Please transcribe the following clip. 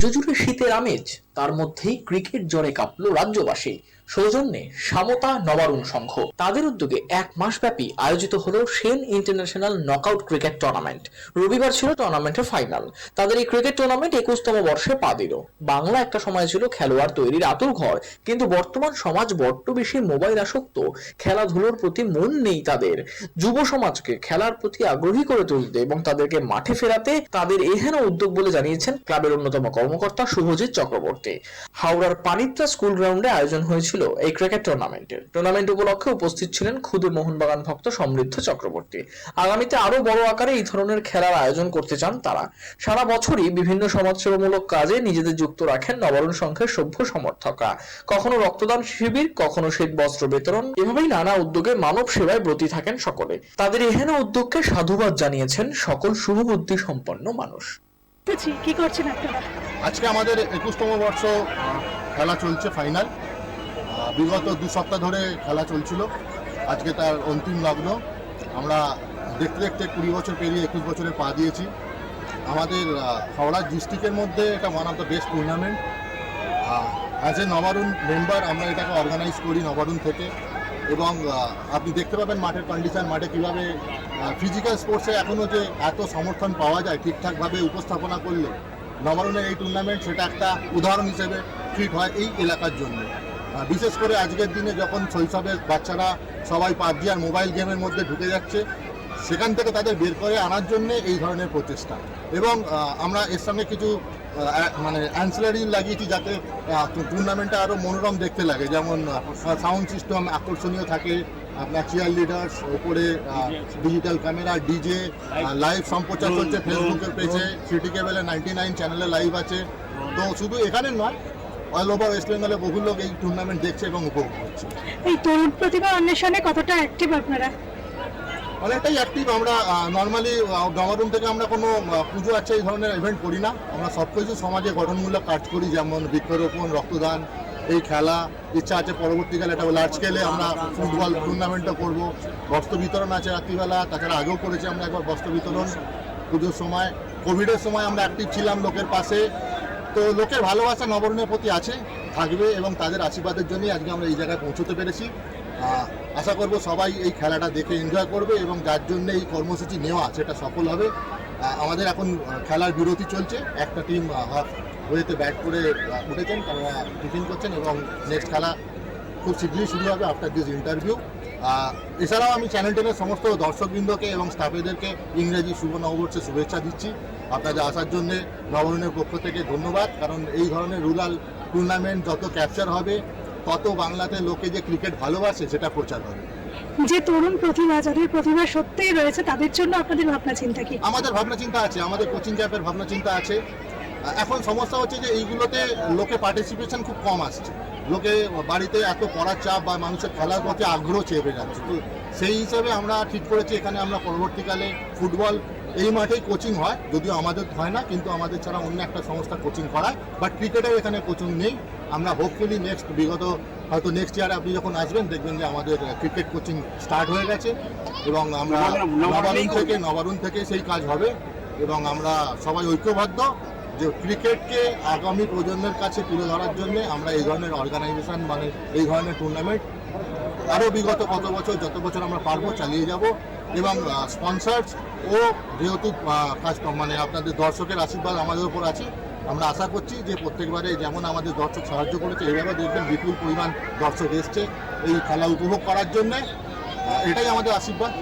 জুজুরে শীতের আমেজ তার মধ্যেই ক্রিকেট জ্বরে কাঁপল রাজ্যবাসী। সৌজন্যে সামতা নবারুণ সংঘ। তাদের উদ্যোগে এক মাসব্যাপী আয়োজিত হলো Sen international knockout cricket tournament. রবিবার ছিল টুর্নামেন্টের ফাইনাল। তাদের এই ক্রিকেট টুর্নামেন্ট একুশতম বর্ষে পা দিল। বাংলা একটা সময় ছিল খেলোয়াড় তৈরির আতুর ঘর, কিন্তু বর্তমান সমাজ বড্ড বেশি মোবাইল আসক্ত, খেলাধুলোর প্রতি মন নেই তাদের। যুব সমাজকে খেলার প্রতি আগ্রহী করে তুলতে এবং তাদেরকে মাঠে ফেরাতে তাদের এহেন উদ্যোগ বলে জানিয়েছেন ক্লাবের অন্যতম কর্মকর্তা শুভজিৎ চক্রবর্তী। হাওড়ার পানিত্রা স্কুল গ্রাউন্ডে আয়োজন হয়েছিল এই ক্রিকেট টুর্নামেন্টের টুর্নামেন্ট উপলক্ষে উপস্থিত ছিলেন ক্ষুদে মোহনবাগান ভক্ত সমৃদ্ধ চক্রবর্তী। আগামীতে আরও বড় আকারে এই ধরনের খেলার আয়োজন করতে চান তারা। সারা বছরই বিভিন্ন সমাজসেবামূলক কাজে নিজেদের যুক্ত রাখেন নবারুণ সংঘের সভ্য সমর্থকরা। কখনো রক্তদান শিবির কখনো শীত বস্ত্র বিতরণ এভাবেই নানা উদ্যোগে মানব সেবায় ব্রতী থাকেন সকলে। তাদের এহেন উদ্যোগকে সাধুবাদ জানিয়েছেন সকল শুভবুদ্ধি সম্পন্ন মানুষ। কি করছেন আপনারা? আজকে আমাদের একুশতম বর্ষ খেলা চলছে ফাইনাল বিগত দু সপ্তাহ ধরে খেলা চলছিল। আজকে তার অন্তিম লগ্ন। আমরা দেখতে দেখতে কুড়ি বছর পেরিয়ে একুশ বছরে পা দিয়েছি। আমাদের হাওড়া ডিস্ট্রিক্টের মধ্যে এটা one of the best tournament as a Nabarun member আমরা এটাকে অর্গানাইজ করি নবারুণ থেকে। এবং আপনি দেখতে পাবেন মাঠের কন্ডিশন মাঠে কীভাবে ফিজিক্যাল স্পোর্টসে এখনও যে এত সমর্থন পাওয়া যায়, ঠিকঠাকভাবে উপস্থাপনা করলে। নবারুণের এই টুর্নামেন্ট সেটা একটা উদাহরণ হিসেবে ফিট হয় এই এলাকার জন্য। বিশেষ করে আজকের দিনে যখন শৈশবের বাচ্চারা সবাই পাবজি আর মোবাইল গেমের মধ্যে ঢুকে যাচ্ছে সেখান থেকে তাদের বের করে আনার জন্য এই ধরনের প্রচেষ্টা। এবং আমরা এর সঙ্গে কিছু মানে অ্যান্সিলারি লাগিয়েছি যাতে টুর্নামেন্টটা আরও মনোরম দেখতে লাগে। যেমন সাউন্ড সিস্টেম আকর্ষণীয় থাকে আপনার চেয়ার লিডার্স ওপরে ডিজিটাল ক্যামেরা ডিজে লাইভ সম্প্রচার করছে ফেসবুকের পেজে সিটি কেবেলে নাইনটি নাইন চ্যানেলে লাইভ আছে। তো শুধু এখানে নয় অল ওভার ওয়েস্ট বেঙ্গলে বহু লোক এই টুর্নামেন্ট দেখছে এবং উপভোগ করছে। এই তরুণ প্রতিভা অন্বেষণে কতটা অ্যাক্টিভ আপনারা? অনেকটাই অ্যাক্টিভ আমরা নর্মালি গভর্নমেন্ট থেকে আমরা কোনো পুজো আছে এই ধরনের ইভেন্ট করি না। আমরা সব কিছু সমাজে গঠনমূলক কাজ করি যেমন বৃক্ষরোপণ রক্তদান এই খেলা ইচ্ছা আছে পরবর্তীকালে একটা লার্জ স্কেলে আমরা ফুটবল টুর্নামেন্টও করব। বস্ত্র বিতরণ আছে রাত্রিবেলা তাছাড়া আগেও করেছি আমরা একবার বস্ত্র বিতরণ। পুজোর সময় কোভিডের সময় আমরা অ্যাক্টিভ ছিলাম লোকের পাশে। তো লোকের ভালোবাসা নবরণের প্রতি আছে, থাকবে এবং তাদের আশীর্বাদের জন্যই আজকে আমরা এই জায়গায় পৌঁছতে পেরেছি। আশা করব সবাই এই খেলাটা দেখে এনজয় করবে এবং যার জন্য এই কর্মসূচি নেওয়া সেটা সফল হবে। আমাদের এখন খেলার বিরতি চলছে। একটা টিম হাফ ওয়েতে ব্যাট করে উঠেছেন, তারা টিফিন করছেন এবং নেক্সট খেলা খুব শীঘ্রই শুরু হবে আফটার দিস ইন্টারভিউ এছাড়াও আমি চ্যানেল টেনের সমস্ত দর্শকবৃন্দকে এবং স্টাফেদেরকে ইংরেজি শুভ নববর্ষের শুভেচ্ছা দিচ্ছি। আপনাদের আসার জন্য নবরণের পক্ষ থেকে ধন্যবাদ কারণ এই ধরনের রুরাল টুর্নামেন্ট যত ক্যাপচার হবে তত বাংলাতে লোকে যে ক্রিকেট ভালোবাসে সেটা প্রচার হবে। যে তরুণ প্রতিভা যাদের প্রতিভা সত্যিই রয়েছে তাদের জন্য আপনাদের ভাবনা চিন্তা কি? আমাদের ভাবনা চিন্তা আছে আমাদের কোচিং ক্যাম্পের ভাবনা চিন্তা আছে। এখন সমস্যা হচ্ছে যে এইগুলোতে লোকে পার্টিসিপেশন খুব কম আসছে। লোকে বাড়িতে এত পড়ার চাপ বা মানুষের খেলার প্রতি আগ্রহ চেপে যাচ্ছে তো সেই হিসেবে আমরা ঠিক করেছি এখানে আমরা পরবর্তীকালে ফুটবল এই মাঠেই কোচিং হয় যদিও আমাদের হয় না কিন্তু আমাদের ছাড়া অন্য একটা সংস্থা কোচিং করায় বাট ক্রিকেটেও এখানে কোচিং নেই আমরা হোপফুলি নেক্সট বিগত হয়তো নেক্সট ইয়ারে আপনি যখন আসবেন দেখবেন যে আমাদের ক্রিকেট কোচিং স্টার্ট হয়ে গেছে এবং আমরা নবারুণ থেকে নবারুণ থেকে সেই কাজ হবে এবং আমরা সবাই ঐক্যবদ্ধ যে ক্রিকেটকে আগামী প্রজন্মের কাছে তুলে ধরার জন্য আমরা এই ধরনের অর্গানাইজেশন মানে এই ধরনের টুর্নামেন্ট আরও বিগত কত বছর, যত বছর আমরা পারব চালিয়ে যাব এবং স্পন্সার্স ও যেহেতু কাজ মানে আপনাদের দর্শকের আশীর্বাদ আমাদের উপর আছে, আমরা আশা করছি যে প্রত্যেকবারে যেমন আমাদের দর্শক সাহায্য করেছে, এইভাবে দেখবেন বিপুল পরিমাণ দর্শক এসছে এই খেলা উপভোগ করার জন্যে। এটাই আমাদের আশীর্বাদ।